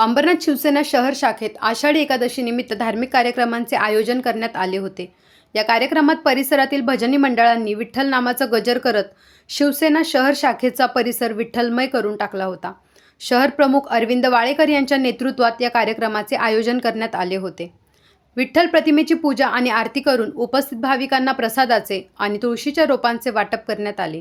अंबरनाथ शिवसेना शहर शाखेत आषाढी एकादशीनिमित्त धार्मिक कार्यक्रमांचे आयोजन करण्यात आले होते. या कार्यक्रमात परिसरातील भजनी मंडळांनी विठ्ठल नामाचा गजर करत शिवसेना शहर शाखेचा परिसर विठ्ठलमय करून टाकला होता. शहर प्रमुख अरविंद वाळेकर यांच्या नेतृत्वात या कार्यक्रमाचे आयोजन करण्यात आले होते. विठ्ठल प्रतिमेची पूजा आणि आरती करून उपस्थित भाविकांना प्रसादाचे आणि तुळशीच्या रोपांचे वाटप करण्यात आले.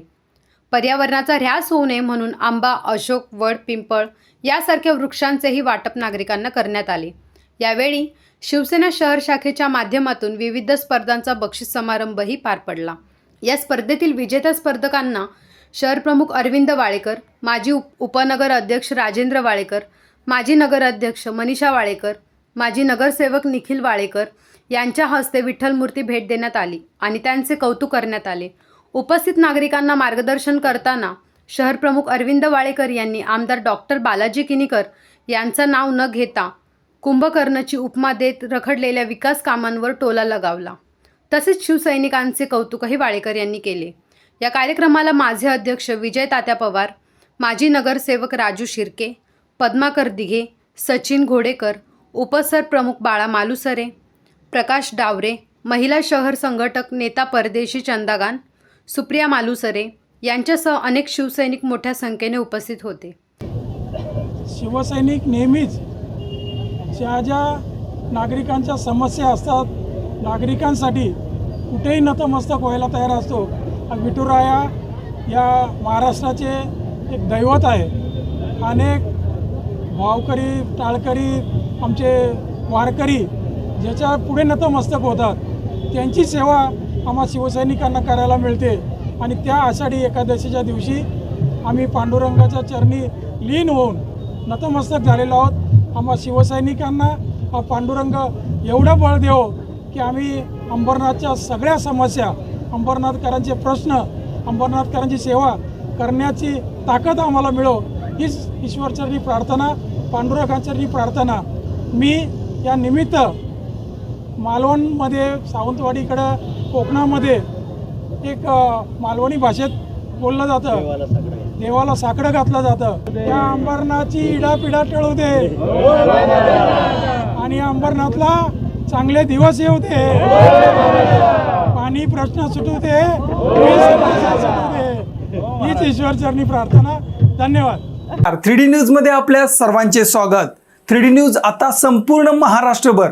पर्यावरणाचा ऱ्हास होऊ नये म्हणून आंबा अशोक वड पिंपळ यासारख्या वृक्षांचेही वाटप नागरिकांना करण्यात आले. यावेळी शिवसेना शहर शाखेच्या माध्यमातून विविध स्पर्धांचा बक्षीस समारंभही पार पडला. या स्पर्धेतील विजेत्या स्पर्धकांना शहर प्रमुख अरविंद वाळेकर माजी उप उपनगर अध्यक्ष राजेंद्र वाळेकर माजी नगर अध्यक्ष मनीषा वाळेकर माजी नगरसेवक निखिल वाळेकर यांच्या हस्ते विठ्ठल मूर्ती भेट देण्यात आली आणि त्यांचे कौतुक करण्यात आले. उपस्थित नागरिकांना मार्गदर्शन करताना शहर प्रमुख अरविंद वाळेकर यांनी आमदार डॉक्टर बालाजी किनीकर यांचं नाव न घेता कुंभकर्णची उपमा देत रखडलेल्या विकास कामांवर टोला लगावला. तसेच शिवसैनिकांचे कौतुकही वाळेकर यांनी केले. या कार्यक्रमाला माझे अध्यक्ष विजय तात्या पवार माजी नगरसेवक राजू शिर्के पद्माकर दिघे सचिन घोडेकर उपसर प्रमुख बाळा मालुसरे प्रकाश डावरे महिला शहर संघटक नेता परदेशी चंदागान सुप्रिया मालुसरे यांच्यासह अनेक शिवसैनिक मोठ्या संख्येने उपस्थित होते. शिवसैनिक नेहमीच ज्या ज्या नागरिकांच्या समस्या असतात नागरिकांसाठी कुठेही नतमस्तक व्हायला तयार असतो विठुराया या महाराष्ट्राचे एक दैवत आहे. अनेक भावकरी टाळकरी आमचे वारकरी ज्याच्या पुढे नतमस्तक होतात त्यांची सेवा आम्हा शिवसैनिकांना करायला मिळते. आणि त्या आषाढी एकादशीच्या दिवशी आम्ही पांडुरंगाच्या चरणी लीन होऊन नतमस्तक झालेलो आहोत. आम्हा शिवसैनिकांना हा पांडुरंग एवढं बळ देव की आम्ही अंबरनाथच्या सगळ्या समस्या अंबरनाथकरांचे प्रश्न अंबरनाथकरांची सेवा करण्याची ताकद आम्हाला मिळो हीच ईश्वरचरणी प्रार्थना पांडुरंगाचरणी प्रार्थना. मी या निमित्त मालवणमध्ये सावंतवाडीकडं कोकणामध्ये एक मालवणी भाषेत बोललं जातं. देवाला साकडं घातलं जातं. त्या अंबरनाथची इडापिडा टळू दे आणि अंबरनाथला चांगले दिवस येऊ दे पाणी प्रश्न सुटू दे हीच ईश्वरचरणी प्रार्थना. धन्यवाद. थ्री डी न्यूजमध्ये आपल्या सर्वांचे स्वागत. थ्री डी न्यूज आता संपूर्ण महाराष्ट्रभर.